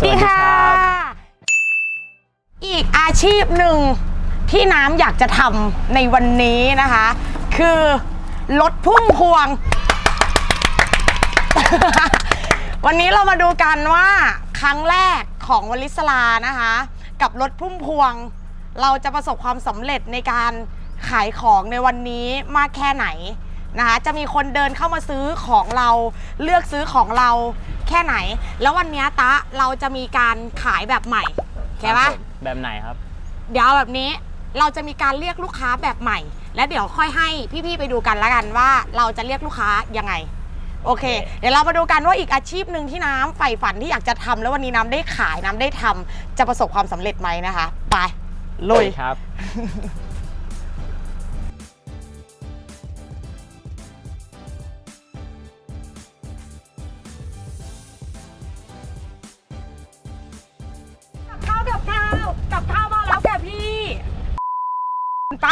สวัสดีค่ะ อีกอาชีพหนึ่งที่น้ำอยากจะทำในวันนี้นะคะ คือรถพุ่มพวง วันนี้เรามาดูกันว่าครั้งแรกของวลิสลานะคะ กับรถพุ่มพวง เราจะประสบความสำเร็จในการขายของในวันนี้มากแค่ไหนนะคะ จะมีคนเดินเข้ามาซื้อของเราเลือกซื้อของเรา แค่ไหน แล้ววันนี้ตะเราจะมีการขายแบบใหม่เข้าครัปะบผมแบบไหนครับ เดี๋ยวเอาแบบนี้เราจะมีการเรียกลูกค้าแบบใหม่ และเดี๋ยวค่อยให้พี่ๆไปดูกันแล้วกันว่าเราจะเรียกลูกค้ายังไงโอเค เดี๋ยวเรามาดูกันว่าอีกอาชีพหนึ่งที่น้ำใฝ่ฝันที่อยากจะทำแล้ววันนี้น้ำได้ขายน้ำได้ทำจะประสบความสำเร็จไหมนะคะ ไปลุย ครับกับ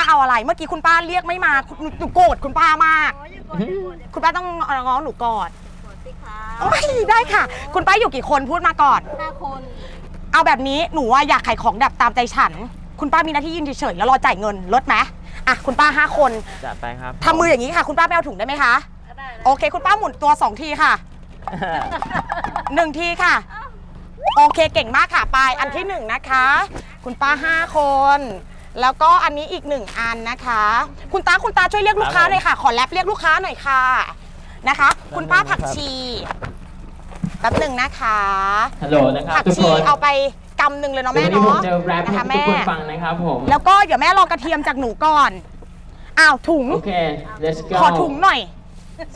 เอาอะไร เมื่อกี้คุณป้าเรียกไม่มาคุณหนูโกรธคุณป้ามากคุณป้าต้องง้อหนูกอดโอ้ยได้ค่ะ คุณป้าอยู่กี่คนพูดมาก่อน ห้าคนเอาแบบนี้หนูว่าอยากขายของแบบตามใจฉัน คุณป้ามีหน้าที่ยืนเฉยๆแล้วรอจ่ายเงินลดไหมอะคุณป้าห้าคนจัดไปครับทำมืออย่างนี้ค่ะ คุณป้าไปเอาถุงได้ไหมคะ ก็ได้โอเค คุณป้าหมุนตัวสองทีค่ะหนึ่งทีค่ะ โอเคเก่งมากค่ะไปอันที่หนึ่งนะคะ คุณป้าห้าคน แล้วก็อันนี้อีกหนึ่งอันนะคะ คุณตาคุณตาช่วยเรียกลูกค้าหน่อยค่ะ ขอแรปเรียกลูกค้าหน่อยค่ะนะคะ คุณป้าผักชีแป๊บหนึ่งนะคะฮัลโหลนะครับผักทุกชีคนเอาไปกำหนึ่งเลยเนาะเดี๋แม่ยววันนี้ผมเนาะจะแรปนะให้คะทุกแม่ คนฟังนะครับผมแล้วก็เดี๋ยวแม่รอกระเทียมจากหนูก่อนอ้าวถุง โอเค let's go ขอถุงหน่อย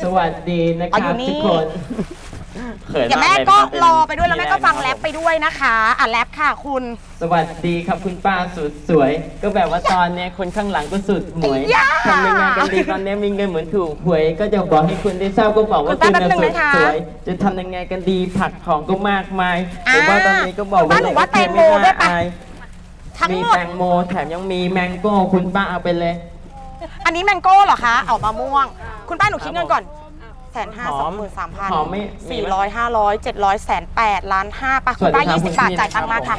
สวัสดีนะคเอาอรัยู่บนี่ ทุกคน เขินเดี๋ยวมาแม่ลก็นะครับรอไปด้วยแล้วแม่ก็ฟังเป็นแรปไปด้วยนะคะอะแรปค่ะคุณ สวัสดีครับคุณป้าสุดสวย ก็แบบว่าตอนเนี้ยคนข้างหลังก็สุดหมวยไอ้ย่า ทำยังไงกันดีตอนเนี้ยมีเงินเหมือนถูกหวย ก็จะบอกให้คุณได้ทราบก็บอกว่าคุณคุป้าณแป๊บนึงน่ะสุดนะคะสวย จะทำยังไงกันดีผักของก็มากมายอ่าแต่ว่าตอนนี้ก็บอกคุณป้าหนูว่าเทียแตงโมด้วยปะอายทั้งมีหมด แตงโมแถมยังมีแมงโก้คุณป้าเอาไปเลย อันนี้แมงโก้เหรอคะ เอามะม่วง คุณป้าหนูคิดเงินก่อน แสนห้าสองหมื่นสามพันหอมไม่สี่ร้อยห้าร้อยเจ็ดร้อยแสนแปดล้านห้าปะคุณป้าสวัยี่สดีสิบครับบาทคุณจ่ายตังค์มาครัค่ะบ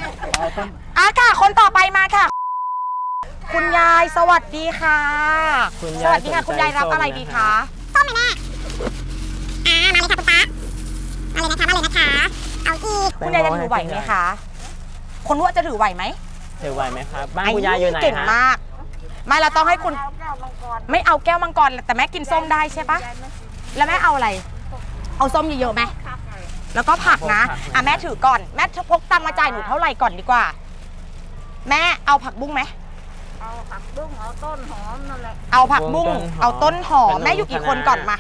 อะค่ะ คนต่อไปมาค่ะ คุณยายสวัสดีค่ะ คุณสยายวัสดีค่ะ สนใจคุณยายรับส้มอะไรดีนะคะ คะส้มไหมแม่อ่ามาเลยค่ะคุณป้ามาเลยนะคะมาเลยนะคะ เอาอีก คุณยายจะถือไหวไหมคะ คนรู้ว่าจะถือไหวไหมถือไหวไหมครับ บ้านคุณยายอยู่ไหนเก่งฮะมาก ไม่เราต้องให้คุณเอาแก้วมังกรไม่เอาแก้วมังกรแต่แม่กินส้มได้ใช่ปะ ยายไม่กิน แล้วแม่เอาอะไร เอาส้มเยอะๆไหมครับเลยแล้วก็ผักนะ อะแม่ถือก่อน แม่พกตังค์มาจ่ายหนูเท่าไหร่ก่อนดีกว่า แม่เอาผักบุ้งไหม เอาผักบุ้งเอาต้นหอมนั่นแหละ เอาผักบุ้งต้นหอมเอาต้นหอมขนมแม่อยู่กี่คนคณะก่อนมา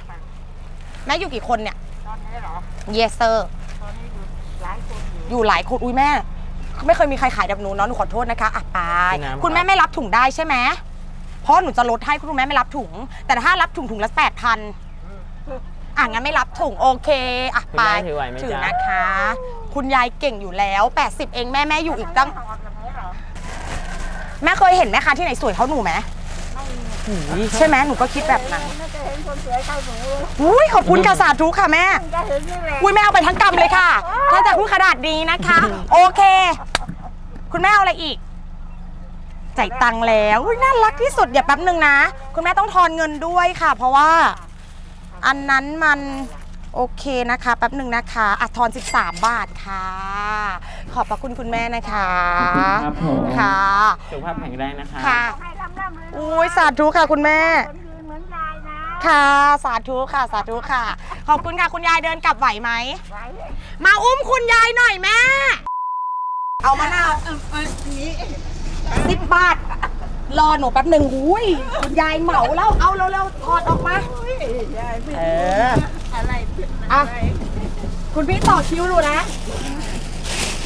แม่อยู่กี่คนเนี่ย ตอนนี้เหรอ yes sir ตอนนี้อยู่หลายคนอยู่ อยู่หลายคน อุ้ยแม่ ไม่เคยมีใครขายแบบหนูเนาะ หนูขอโทษนะคะ อะไปพี่น้ำคุณแม่ครับไม่รับถุงได้ใช่ไหมเพราะหนูจะลดให้คุณแม่ไม่รับถุง แต่ถ้ารับถุงถุงละแปดพัน อะงั้นไม่รับถุงโอเคอะคุณไปแม่ถือไหวไหมถือจ๊ะ นะคะ คุณยายเก่งอยู่แล้ว 80 เองแม่แม่อยู่อีกตั้งทอดแบบนี้เหรอแม่เคยเห็นแม่ค้าที่ไหนสวยเท่าหนูไหมไม่มีใช่ไหมหนูก็คิดแบบนั้นไม่เคยเห็นคนสวยเท่าหนูเลยอุ้ยขอบคุณค่ะสาธุค่ะแม่เพิ่งจะเห็นนี่แหละอุ้ยแม่เอาไปทั้งกำเลยค่ะ ถ้าจะพูดขนาดนี้นะคะ โอเค คุณแม่เอาอะไรอีกจ่ายตังค์แล้วอุ้ยน่ารักที่สุดเดี๋ยวแป๊บนึงนะ คุณแม่ต้องทอนเงินด้วยค่ะ เพราะว่า อันนั้นมันโอเคนะคะแป๊บหนึ่งนะคะอัทอน 13 บาทค่ะ ขอบพระคุณคุณแม่นะคะครับผมค่ะสุขภาพแข็งแรงนะคะค่ะ ให้ร่ำร่ำรวยๆอุ้ยสาธุค่ะคุณแม่ คนยืนเหมือนยายนะค่ะ สาธุค่ะ สาธุค่ะ ขอบคุณค่ะคุณยายเดินกลับไหวไหมมาอุ้มคุณยายหน่อยแม่ เอามะนาวสิบบาท รอหนูแป๊บหนึ่งหุยคุณยายเหมาแล้วเอาเร็วๆถอดออกมาเอออะไรอะคุณพี่ต่อคิวดูนะ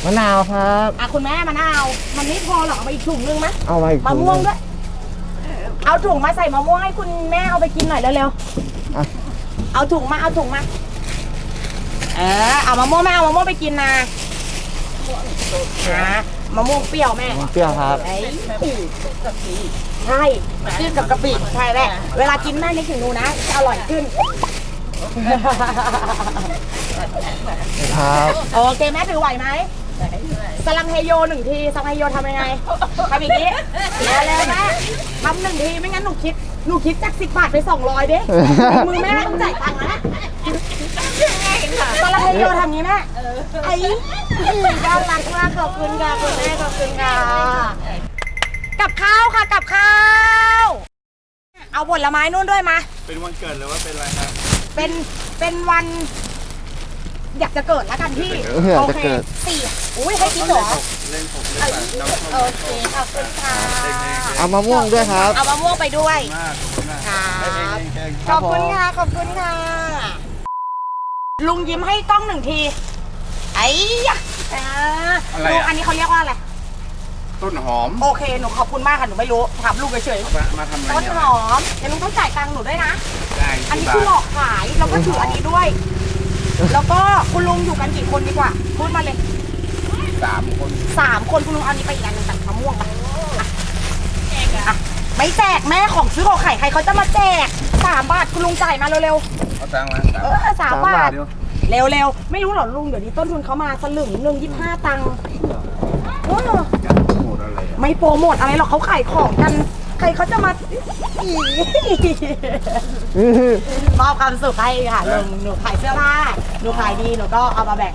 มะนาวครับอะคุณแม่มะนาวมันไม่พอหรอกเอาไปอีกถุงนึงไหมเอาไว้มะม่วงด้วยเอาถุงมาใส่มะม่วงให้คุณแม่เอาไปกินหน่อยเร็วๆเอาถุงมาเอาถุงมาเออเอามะม่วงแม่เอามะม่วงไปกินนะนะ มะม่วงเปรี้ยวแม่เปรี้ยวครับไอ้ใช่จิ้มกับกะปิใช่แม่เวลากินแม่นึกถึงหนูนะจะอร่อยขึ้นครับ โอเคแม่ถือไหวไหม สลังเฮโยหนึ่งทีสลังเฮโยทำยังไงทำอย่างนี้เร็วๆแม่ทำหนึ่งทีไม่งั้นหนูคิดหนูคิดจากสิบบาทไปสองร้อยดิมือแม่ต้องจ่ายตังค์นะสลังเฮโยทำอย่างนี้แม่ไอ้น่ารักมากขอบคุณค่ะคุณแม่ขอบคุณค่ะกับข้าวค่ะกับข้าวเอาผลไม้นู่นด้วยมา เป็นวันเกิดหรือว่าเป็นอะไรครับเป็นเป็นวัน อยากจะเกิดแล้วกันพี่อยากโอจะเคเกิดสี่อุ้ยให้กินเหรอเล่นผมเล่นแบบน้ำส้มโอเคขอบคุณค่ะเอามะม่วงด้วยครับ เอามะม่วงไปด้วยมากขอบคุณมากครับเองเองเองขอบคุณค่ะขอบคุณค่ะลุงยิ้มให้กล้องหนึ่งทีไอ้ยะอ่าลุงอันนี้เขาเรียกว่าอะไรต้นหอม โอเคหนูขอบคุณมากค่ะหนูไม่รู้ถามลุงเฉยมามาทำอะไรๆต้นเนี่ยหอมเดี๋ยวลุงต้องจ่ายตังค์หนูด้วยนะ ได้อันกี่นี้บาคือหลทอกขายแล้วก็ถืออันนี้ด้วย แล้วก็คุณลุงอยู่กันกี่คนดีกว่าพูดมาเลยสามคนสามคนคุณลุงเอาอันนี้ไปอีกอันหนึงแต่มะม่วงไปอะอะไม่แจกแม่ของซื้อของไข่ใครเขาจะมาแจกสามบาทคุณลุงจ่ายมาเร็วเอาตังค์มาๆเออสามบาทเดียวเร็วๆไม่รู้หรอลุงเดี๋ยวนี้ต้นทุนเขามาสลึงหนึ่งยี่ห้าตังค์เอออยากโหมดอะไรอะไม่โปรโมทอะไรหรอกเขาขายของกันใค รเขาจะมาอีมอบความสุขให้ค่ะลุงหนูขายเสื้อผ้าหนูขายดีหนูก็เอามาแบ่ง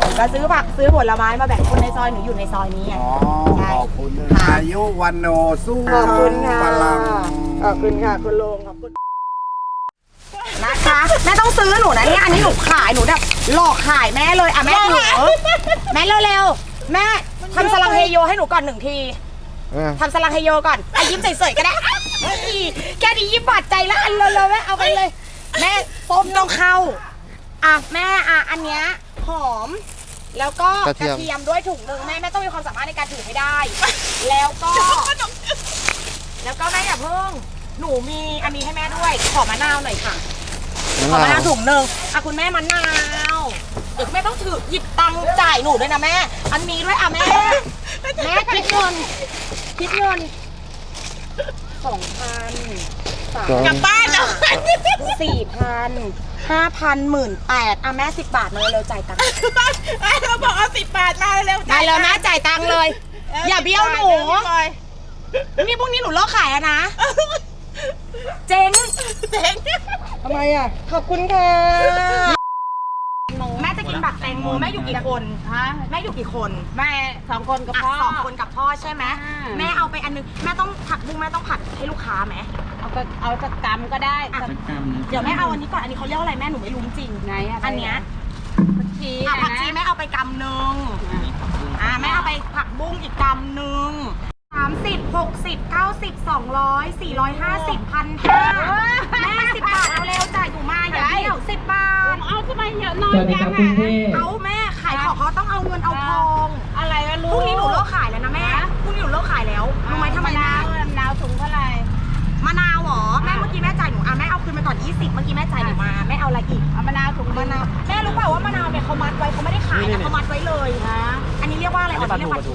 หนูก็ซื้อผักซื้อผลไม้มาแบ่งคนในซอยหนูอยู่ในซอยนี้ไง อ๋อใช่ขอบคุณค่ะ อายุวันโนสู้ขอบคุณค่ะพลัง ขอบคุณค่ะคุณลุงขอบคุณนะคะแม่ต้องซื้อหนูนะเนี่ยอันนี้หนูขายหนูแบบหลอกขายแม่เลยอะแม่หนูแม่เร็วๆแม่ทำสลังเฮโยให้หนูก่อนหนึ่งที ทำสลังเฮโยก่อนอะยิ้มเฉยๆก็ได้เฮ้ยแค่นี้ยิ้มบาดใจแล้วอันเลยๆแม่เอาไปเลย แม่ส้มต้องเข้า อะแม่อะอันเนี้ยหอม แล้วก็กกระระเทียม เทียมด้วยถุงหนึ่งแม่แม่ต้องมีความสามารถในการถือให้ได้ แล้วก็ แล้วก็แม่อย่าเพิ่ง หนูมีอันนี้ให้แม่ด้วย ขอมะนาวหน่อยค่ะ ขอมะนาวถุงหนึ่งอะคุณแม่มะนาวเดี๋ยวคุณแม่ต้องถือหยิบตังค์จ่ายหนูด้วยนะแม่ อันนี้ด้วยอะแม่ แม่คิดเงิน คิดเงินสองพันสามกลับบ้านสี่พันห้าพันหมื่นแปดอะแม่สิบบาทมาเร็วๆจ่ายตังค์เราบอกเอาสิบบาทมาเร็วได้เลยแม่จ่ายตังค์เลย อย่าเบี้ยวหนูนี่พรุ่งนี้หนูเลิกขายแล้วนะ เจ๊งเจ๊งทำไมอะ ขอบคุณค่ะ แม่จะกินบักแตงโมแม่อยู่กี่คนฮะแม่อยู่กี่คนแม่สองคนกับอะพ่อสองคนกับพ่อใช่ไหมอ่า แม่เอาไปอันนึงแม่ต้องผัดบุ้งแม่ต้องผัดให้ลูกค้าไหมเอาไปเอาสักกำก็ได้อะสักเดี๋ยวแม่เอาอันนี้ก่อนอันนี้เขาเรียกว่าอะไรแม่หนูไม่รู้จริงไงอะอันเนี้ยผักชีอะนะผักชีแม่เอาไปกำหนึ่งอะแม่เอาไปผักบุ้งอีกกำหนึ่ง สามสิบหกสิบเก้าสิบสองร้อยสี่ร้อยห้าสิบพันห้าแม่สิบบาทเอาเร็วจ่ายหนูมาอย่าเบี้ยวสิบบาท เอาทำไมเยอะน้อสยวัสดีจัครับงคุณอะเท่เอาแม่ขายของเขาต้องเอาเงินเอาทองอะไรวะพลูก รุ่งนี้หนูเลิกขายแล้วนะแม่พรุ่งนี้หนูเลิกขายแล้วรู้ไหมทำไมมะแม่นาวมะนาวถุงเท่าไหร่ มะนาวเหรอแม่เมื่อกี้แม่จ่ายหนูอะแม่เอาคืนมาก่อน20เมื่อกี้แม่จ่ายหนูมาแม่เอาอะไรอีกเอามะนาวถุงมะนาวแม่รู้เปล่าว่ามะนาวเนี่ยเขามัดไว้เขาไม่ได้ขายนะเขามัดไว้เลยฮะอันนี้เรียกว่าอะไรอ๋ออันนี้เรียกว่าทู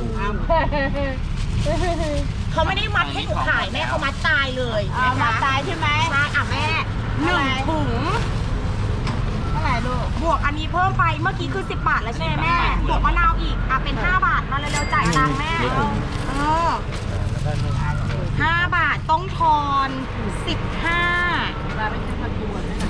เขาไม่ได้มัดให้หนูขายแม่เขามัดตายเลยเอานะมาคะตายใช่ไหมใช่อะแม่หนึ่งถุงเท่าไหร่ลูกบวกอันนี้เพิ่มไปเมื่อกี้คือ10บาทแล้วใช่ไหมแม่บวกมะนาวอีกอะเป็น 5 บาทมาเร็วๆจ่ายตังค์แม่เออห้าบาทต้องทอนสิบห้า มาไปขึ้นประกวด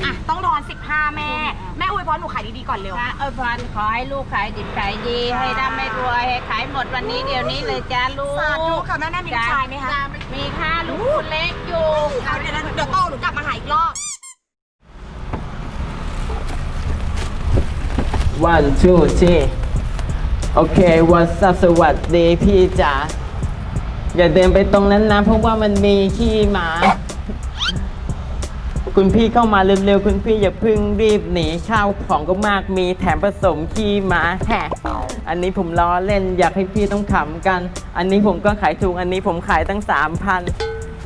อะต้องรอน 15 แม่ แม่อวยพรหนูขายดีๆก่อนเร็วเอวยพรขอให้ลูกขายดิบขายดี ให้ร่ำให้รวยให้ขายหมดวันนี้เดี๋ยวนี้เลยจ้าลูกสาธุค่ะแม่แม่มีชายไหมคะมีค่ะลูกเล็กอยู่เอาเดี๋ยวเดี๋ยวโตหนูกลับมาหาอีกรอบ one two three โอเค วันสัสวัสดีพี่จ๋าอย่าเดินไปตรงนั้นนะเพราะว่ามันมีขี้หมา คุณพี่เข้ามาเร็วๆ คุณพี่อย่าเพึ่งรีบหนีข้าวของก็มากมีแถมผสมขี้หมาแฮะอันนี้ผมล้อเล่นอยากให้พี่ต้องขำกัน อันนี้ผมก็ขายถูกอันนี้ผมขายตั้งสามพัน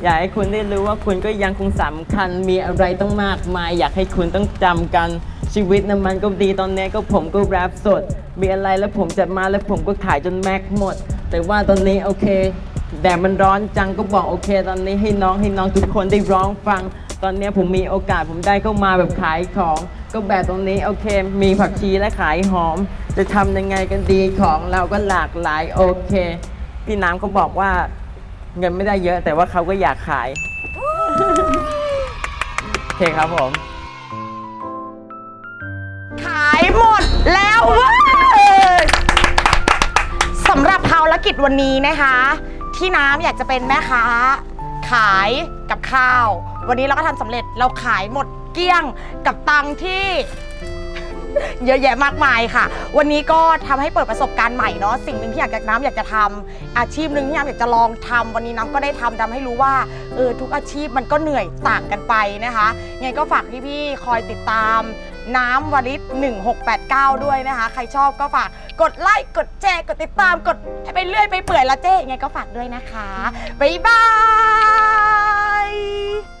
อยากให้คุณได้รู้ว่าคุณก็ยังคงสำคัญ มีอะไรต้องมากมาย อยากให้คุณต้องจำกันชีวิตนั้นมันก็ดีตอนนี้ก็ผมก็แรปสด มีอะไรแล้วผมจะมาแล้วผมก็ขายจนแม็กหมด แต่ว่าตอนนี้โอเคแดดมันร้อนจังก็บอกโอเค ตอนนี้ให้น้องให้น้องทุกคนได้ร้องฟัง ตอนนี้ผมมีโอกาสผมได้เข้ามาแบบขายของ ก็แบบตรงนี้โอเค มีผักชีและขายหอม จะทำยังไงกันดีของเราก็หลากหลายโอเค พี่น้ำเขาบอกว่าเงินไม่ได้เยอะ แต่ว่าเขาก็อยากขายโอเคครับผม ขายหมดแล้วเว้ยสำหรับภารกิจวันนี้นะคะ ที่น้ำอยากจะเป็นแม่ค้า ขายกับข้าว วันนี้เราก็ทำสำเร็จเราขายหมดเกลี้ยงกับตังค์ที่ เยอะแยะมากมายค่ะ วันนี้ก็ทำให้เปิดประสบการณ์ใหม่เนาะ สิ่งหนึ่งที่อยากจะน้ำอยากจะทำอาชีพหนึ่งที่น้ำอยากจะลองทำวันนี้น้ำก็ได้ทำทำให้รู้ว่าเออทุกอาชีพมันก็เหนื่อยต่างกันไปนะคะไงก็ฝากพี่ๆคอยติดตาม น้ำวริศ1689 ด้วยนะคะ ใครชอบก็ฝากกดไลค์กดแชร์กดติดตามกดไปเรื่อยไปเปื่อยละเจ๊ยังไงก็ฝากด้วยนะคะบ๊ายบาย